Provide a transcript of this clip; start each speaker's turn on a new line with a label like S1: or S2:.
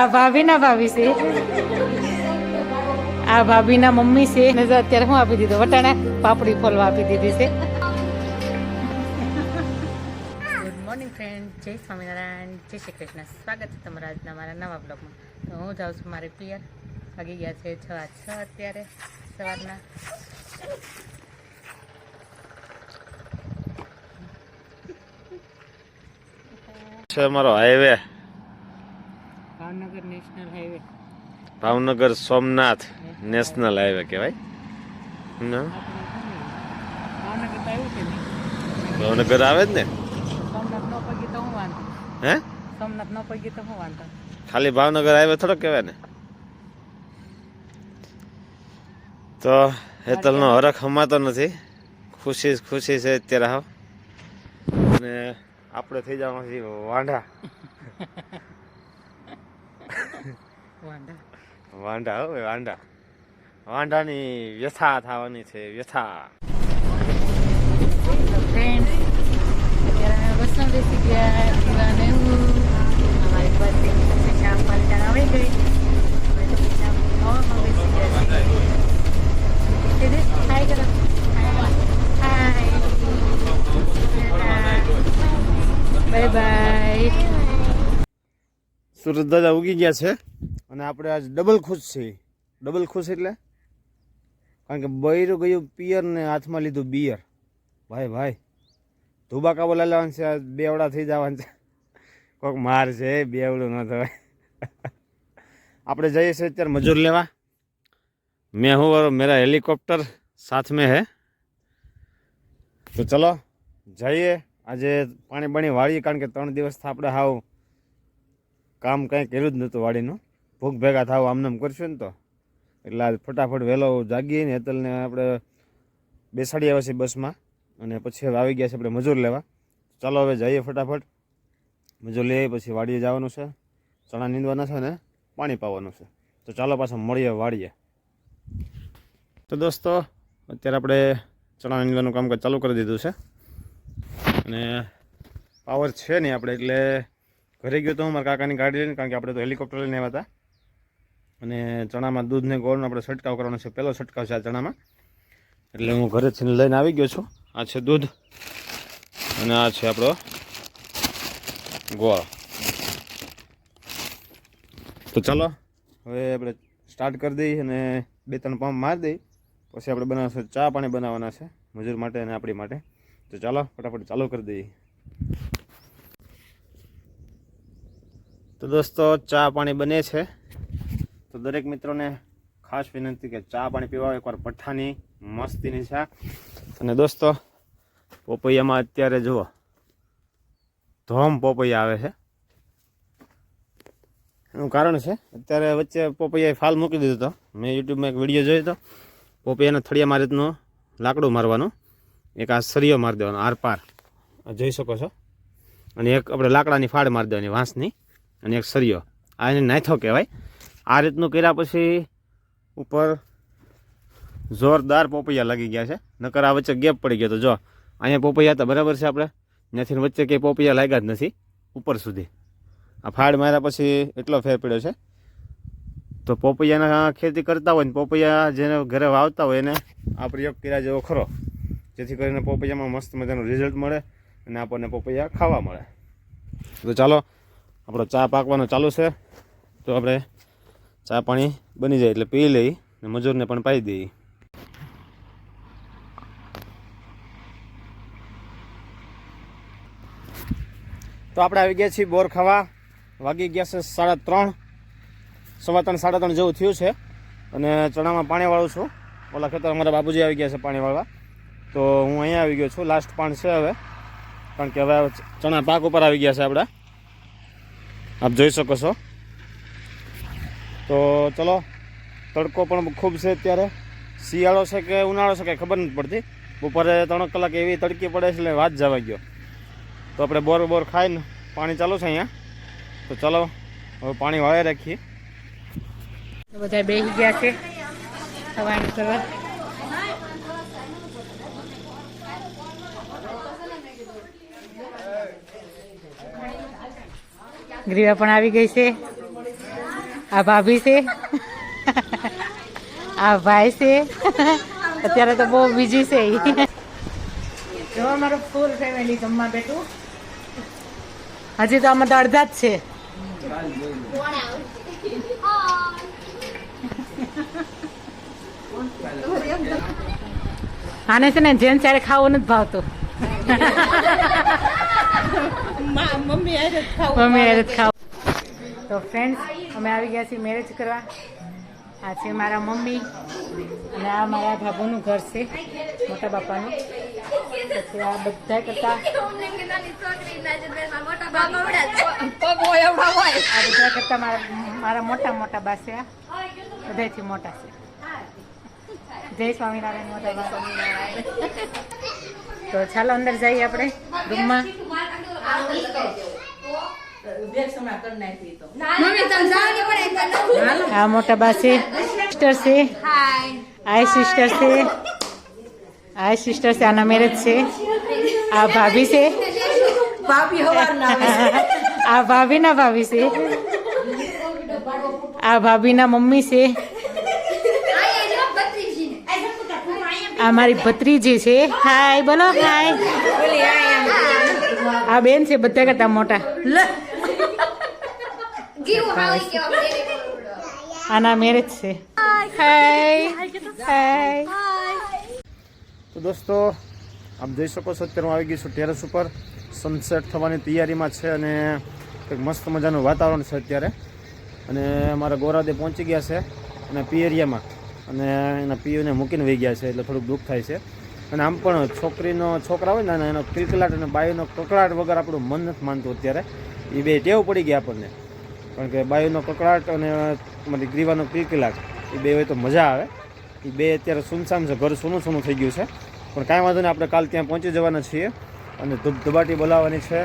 S1: આ ભાભીના ભાભી છે. આ ભાભીના મમ્મી છે. નજર અત્યારે હું આપી દીધો? વટાણા પાપડી ફોલવા આપી દીધી છે. ગુડ મોર્નિંગ ફ્રેન્ડ જય સ્વામિનારાયણ. જય શ્રી કૃષ્ણ. સ્વાગત છે તમારા આજના મારા નવા બ્લોગમાં તો હું જાઉં છું મારે પિયર. વાગી ગયા છે છ છ અત્યારે સવારના.
S2: છે અમારો highway
S1: Bhavnagar national highway
S2: Bhavnagar Somnath national highway કહેવાય.
S1: ભાવનગર
S2: આવે જ ને?
S1: હું?
S2: ખાલી ભાવનગર હાઈવે થોડો કહેવાય ને. તો હેતલનો હરખ હમાતો નથી. ખુશી ખુશી છે અત્યારે આવ અને આપણે થઈ જવાનું છે વાંઢા.
S1: વાંધા
S2: વાંઢા હો ભાઈ, વાંઢા. વાંઢાની વ્યથા થવાની છે વ્યથા.
S1: બાય બાય
S2: સુરત દાદા ઉગી ગયા છે? અને આપણે આજ ડબલ ખુશ છીએ. ડબલ ખુશ એટલે? કારણ કે બૈરો ગયું પિયર ને હાથમાં લીધું બિયર. ભાઈ ભાઈ ધુબાકા બોલાવવાનું છે બેવડા થઈ જવાનું છે. કોઈક માર છે, બેવડું ન થવાય. આપણે જઈએ છીએ અત્યારે મજૂર લેવા. મેં હું વાળો મેરા હેલિકોપ્ટર સાથ મેં હે. તો ચલો, જઈએ. આજે પાણી બાણી વાળીએ, કારણ કે ત્રણ દિવસથી આપણે હાવ કામ કંઈ કર્યું જ નહોતું વાડીનું. ભૂખ ભેગા થાવ આમનામ કરશું ને તો. એટલે આજ ફટાફટ વહેલો જાગીએ ને હેતલને આપણે બેસાડી આવ્યા છીએ બસમાં. અને પછી હવે આવી ગયા છે આપણે મજૂર લેવા. ચાલો હવે જઈએ ફટાફટ. મજૂર લઈએ પછી વાડીએ જવાનું છે. ચણા નીંદવાના છે ને પાણી પાવાનું છે. તો ચાલો પાછા મળીએ વાડીએ. તો દોસ્તો, અત્યારે આપણે ચણા નીંદવાનું કામકાજ ચાલુ કરી દીધું છે. અને પાવર છે નહીં આપણે, એટલે ઘરે ગયો તો હું મારા કાકાની ગાડી લઈને, કારણ કે આપણે તો હેલિકોપ્ટર લઈને આવ્યા હતા. અને ચણામાં દૂધને ગોળનો આપણે છંટકાવ કરવાનો છે. પહેલો છંટકાવ છે આ ચણામાં. એટલે હું ઘરેથી લઈને આવી ગયો છું. આ છે દૂધ અને આ છે આપણો ગોળ. તો ચાલો, હવે આપણે સ્ટાર્ટ કરી દઈએ અને બે ત્રણ પંપ મારી દઈએ. પછી આપણે બનાવશું ચા પાણી બનાવવાના છે, મજૂર માટે અને આપણી માટે. તો ચાલો, ફટાફટ ચાલુ કરી દઈએ. તો દોસ્તો, ચા પાણી બને છે. દરેક મિત્રોને ખાસ વિનંતી કે ચા પાણી પીવા એકવાર પઠ્ઠાની મસ્તીની ચા અને દોસ્તો, પોપૈયામાં અત્યારે જુઓ, ધોમ પોપૈયા આવે છે. એનું કારણ છે, અત્યારે વચ્ચે પોપૈયાએ ફાલ મૂકી દીધો હતો. મેં યુટ્યુબમાં એક વીડિયો જોયો હતો. પોપૈયાના થળિયામાં રીતનું લાકડું મારવાનું. એક આ સરિયો મારી દેવાનો આરપાર જોઈ શકો છો. અને એક આપણે લાકડાની ફાળ મારી દેવાની વાંસની. અને એક સરિયો. આ એને નાથો કહેવાય. આ રીતનું કર્યા પછી ઉપર જોરદાર પોપૈયા લાગી ગયા છે. નકર આ વચ્ચે ગેપ પડી ગયો તો જો, અહીંયા પોપૈયા હતા, બરાબર છે આપણે? ત્યાંથી વચ્ચે કંઈ પોપૈયા લાગ્યા જ નથી, ઉપર સુધી. આ ફાડ માર્યા પછી એટલો ફેર પડ્યો છે. તો પોપૈયાના ખેતી કરતા હોય ને, પોપૈયા જેને ઘરે વાવતા હોય એને આ પ્રયોગ કર્યા જેવો ખરો. જેથી કરીને પોપૈયામાં મસ્ત મજાનું રિઝલ્ટ મળે અને આપણને પોપૈયા ખાવા મળે. તો ચાલો, આપણો ચા પાકવાનો ચાલુ છે. તો આપણે ચા પાણી બની જાય એટલે પી લઈ ને મજૂરને પણ પાઈ દઈએ. તો આપણે આવી ગયા છીએ બોર ખાવા. વાગી ગયા છે સાડા ત્રણ. સવા ત્રણ, સાડા ત્રણ જેવું થયું છે. અને ચણામાં પાણી વાળું છું. ઓલા ખેતર અમારા બાબુજી આવી ગયા છે પાણી વાળવા તો હું અહીંયા આવી ગયો છું. લાસ્ટ પાણ છે હવે. કારણ કે હવે ચણા પાક ઉપર આવી ગયા છે આપણા. આપ જોઈ શકો છો. તો ચલો, તડકો પણ ખૂબ છે અત્યારે. શિયાળો છે કે ઉનાળો છે કે ખબર નથી પડતી. બપોરે ત્રણ કલાક એવી તડકી પડે છે એટલે વાત જવા ગયો તો આપણે બોર બોર ખાઈને પાણી ચાલુ છે અહીંયા. તો ચલો, હવે પાણી વાળે રાખીએ.
S1: બધા બેસી ગયા છે સવાણી કરવા ગ્રીવા પણ આવી ગઈ છે. આ ભાભી છે. આ ભાઈ છે. અત્યારે તો બહુ બીજી છે. જો અમારું ફૂલ ફેમિલી જમવા બેઠું. હજી તો આમાં તો અડધા જ છે. આને છે ને જેન ત્યારે ખાવું નથી ભાવતું. મમ્મી મમ્મી જ ખાવું. તો ફ્રેન્ડ્સ અમે આવી ગયા છીએ મેરેજ કરવા. આ છે મારા મમ્મી અને આ મારા ભાભુનું ઘર છે, મોટા બાપાનું. પછી આ બધા કરતા આ બધા કરતા મારા મારા મોટા મોટા બા છે આ. બધાથી મોટા છે. જય સ્વામિનારાયણ, મોટા બા. તો ચાલો અંદર જઈએ આપણે રૂમમાં આ મોટા બા છે સિસ્ટર છે આ સિસ્ટર છે આ સિસ્ટર છે આના મેરેજ છે. આ ભાભી છે. આ ભાભીના ભાભી છે. આ ભાભીના મમ્મી છે. આ મારી ભત્રીજી છે. હાય બોલો હાય આ બેન છે બધા કરતા મોટા. આના મેરેજ છે. હાય હાય
S2: તો દોસ્તો આપ જોઈ શકો છો અત્યારે હું આવી ગઈ છું ટેરેસ ઉપર. સનસેટ થવાની તૈયારીમાં છે અને કંઈક મસ્ત મજાનું વાતાવરણ છે અત્યારે. અને અમારા ગોરાદે પહોંચી ગયા છે અને પિયરિયામાં અને એના પીઓને મૂકીને વહી ગયા છે એટલે થોડુંક દુઃખ થાય છે. અને આમ પણ છોકરીનો છોકરા હોય ને એનો કિલકલાટ અને બાયુનો કકડાટ વગર આપણું મન નથી માનતું અત્યારે. એ બે ટેવ પડી ગયા આપણને. કારણ કે બાયુનો કકડાટ અને મારી ગ્રીવાનો કિલકલાટ એ બે હોય તો મજા આવે. એ બે અત્યારે સુનસામ છે, ઘર સૂનું સૂનું થઈ ગયું છે. પણ કાંઈ વાંધો નહીં, આપણે કાલ ત્યાં પહોંચી જવાના છીએ અને ધૂપ ધબાટી બોલાવવાની છે.